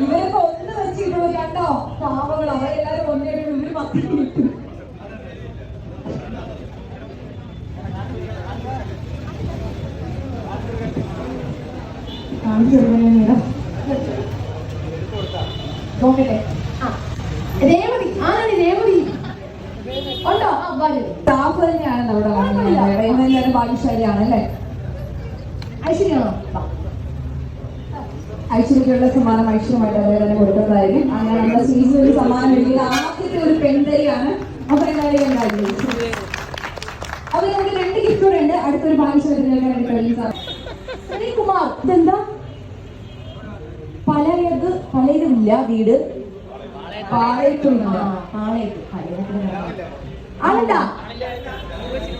ഇവരൊക്കെ ഒന്ന് വെച്ചിട്ടുള്ളൂ കണ്ടോ? പാവങ്ങൾ. അവരെല്ലാരും ഒന്നിടും ഇവർ പത്തി കിട്ടും നോക്കട്ടെ. ആ രേവതി. ആരാണ് രേവതി? ഉണ്ടോ? ആ വരും ഭാഗ്യശാലിയാണ് അല്ലേ? ഐശ്വര്യാണോ. ഐശ്വര്യക്കുള്ള സമ്മാനം ഐശ്വര്യമായിട്ട് അതുപോലെ തന്നെ കൊടുക്കുന്നതായിരിക്കും. അങ്ങനെ നമ്മുടെ സീസണിൽ ഒരു സമ്മാനം നൽകിയത് ആദ്യത്തെ ഒരു പെൺതരിയാണ്. അപ്പൊ എന്തായാലും അപ്പൊ നമുക്ക് രണ്ട് ഗിഫ്റ്റ് ഉണ്ട്. അടുത്തൊരു ഭാഗ്യശാലി നൽകാൻ വേണ്ടി കഴിയും സാർ. ശ്രീകുമാർ ഇതെന്താ? പലയത് പലയിലുമില്ല വീട്. പാളയത്ത്.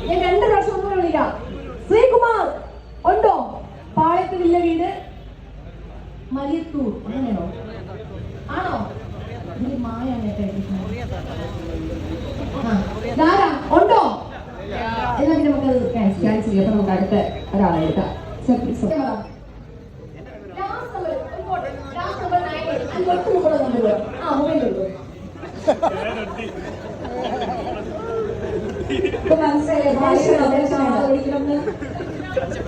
ഞാൻ രണ്ട് പ്രാവശ്യം ഒന്നും വിളിക്കാം. ശ്രീകുമാർ ഉണ്ടോ? പാളയത്തിലില്ല വീട്? മലിയത്തൂർ അങ്ങനെയാണോ? ആണോ? മായാണ്. ധാരാ, ഉണ്ടോ? എന്നാ പിന്നെ നമുക്ക് ക്യാൻസൽ ചെയ്യാം. നമുക്ക് അടുത്ത ഒരാളെ എടുക്കാം. മനസ്സിലായില്ലേ? വിളിക്കണമെന്ന്.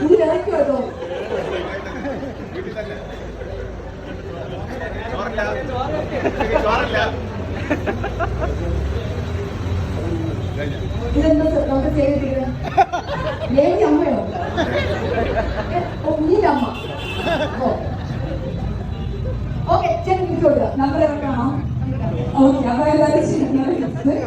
ഇത് ഇറക്കി കേട്ടോ ഇതെന്താ നമുക്ക് ചെയ്തിരിക്കുന്നത് ഏതി അമ്മയോ ഓ നിന്റെ അമ്മ ഓക്കെ ചേട്ടൻ കൊടുക്കുക number Anadolu haberler için gittik.